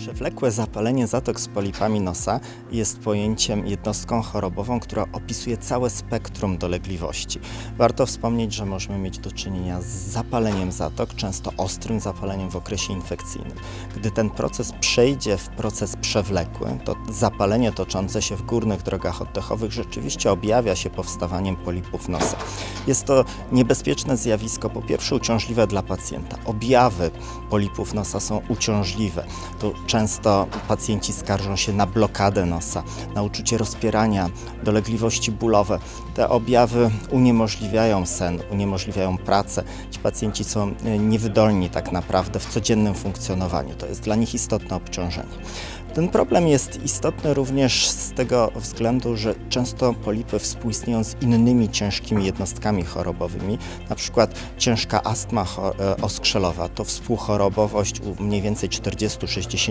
Przewlekłe zapalenie zatok z polipami nosa jest pojęciem, jednostką chorobową, która opisuje całe spektrum dolegliwości. Warto wspomnieć, że możemy mieć do czynienia z zapaleniem zatok, często ostrym zapaleniem w okresie infekcyjnym. Gdy ten proces przejdzie w proces przewlekły, to zapalenie toczące się w górnych drogach oddechowych rzeczywiście objawia się powstawaniem polipów nosa. Jest to niebezpieczne zjawisko, po pierwsze uciążliwe dla pacjenta. Objawy polipów nosa są uciążliwe. To często pacjenci skarżą się na blokadę nosa, na uczucie rozpierania, dolegliwości bólowe. Te objawy uniemożliwiają sen, uniemożliwiają pracę. Ci pacjenci są e, niewydolni tak naprawdę w codziennym funkcjonowaniu. To jest dla nich istotne obciążenie. Ten problem jest istotny również z tego względu, że często polipy współistnieją z innymi ciężkimi jednostkami chorobowymi, na przykład ciężka astma e, oskrzelowa to współchorobowość u mniej więcej 40-60%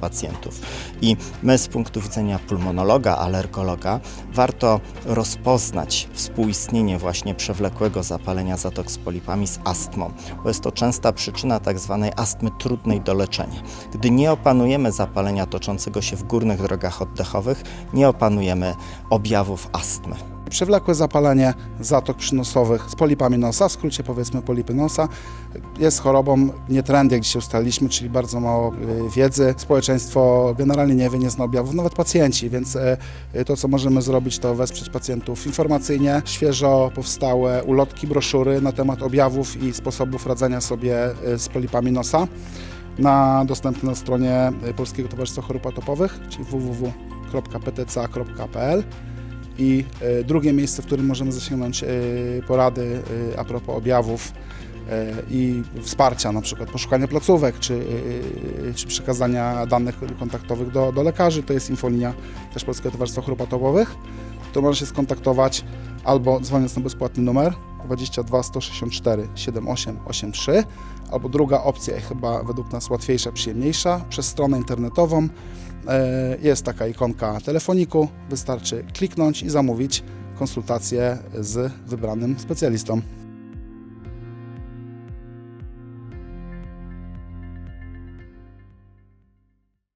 pacjentów. I my z punktu widzenia pulmonologa, alergologa warto rozpoznać współistnienie właśnie przewlekłego zapalenia zatok z polipami z astmą, bo jest to częsta przyczyna tak zwanej astmy trudnej do leczenia. Gdy nie opanujemy zapalenia toczącego się w górnych drogach oddechowych, nie opanujemy objawów astmy. Przewlekłe zapalenie zatok przynosowych z polipami nosa, w skrócie powiedzmy polipy nosa, jest chorobą nie trend, jak dzisiaj ustaliliśmy, czyli bardzo mało y, wiedzy. Społeczeństwo generalnie nie wie, nie zna objawów, nawet pacjenci, więc e, y, to, co możemy zrobić, to wesprzeć pacjentów informacyjnie, świeżo powstałe ulotki, broszury na temat objawów i sposobów radzenia sobie z polipami nosa na dostępne na stronie Polskiego Towarzystwa Chorób Atopowych, czyli www.ptca.pl. I e, drugie miejsce, w którym możemy zasięgnąć e, porady e, a propos objawów i wsparcia, na przykład poszukania placówek czy, czy przekazania danych kontaktowych do, do lekarzy, to jest infolinia też Polskiego Towarzystwa Chorób Atopowych. To można się skontaktować albo dzwoniąc na bezpłatny numer 22 164 7883, albo druga opcja, chyba według nas łatwiejsza, przyjemniejsza, przez stronę internetową Jest taka ikonka telefoniku, wystarczy kliknąć i zamówić konsultację z wybranym specjalistą.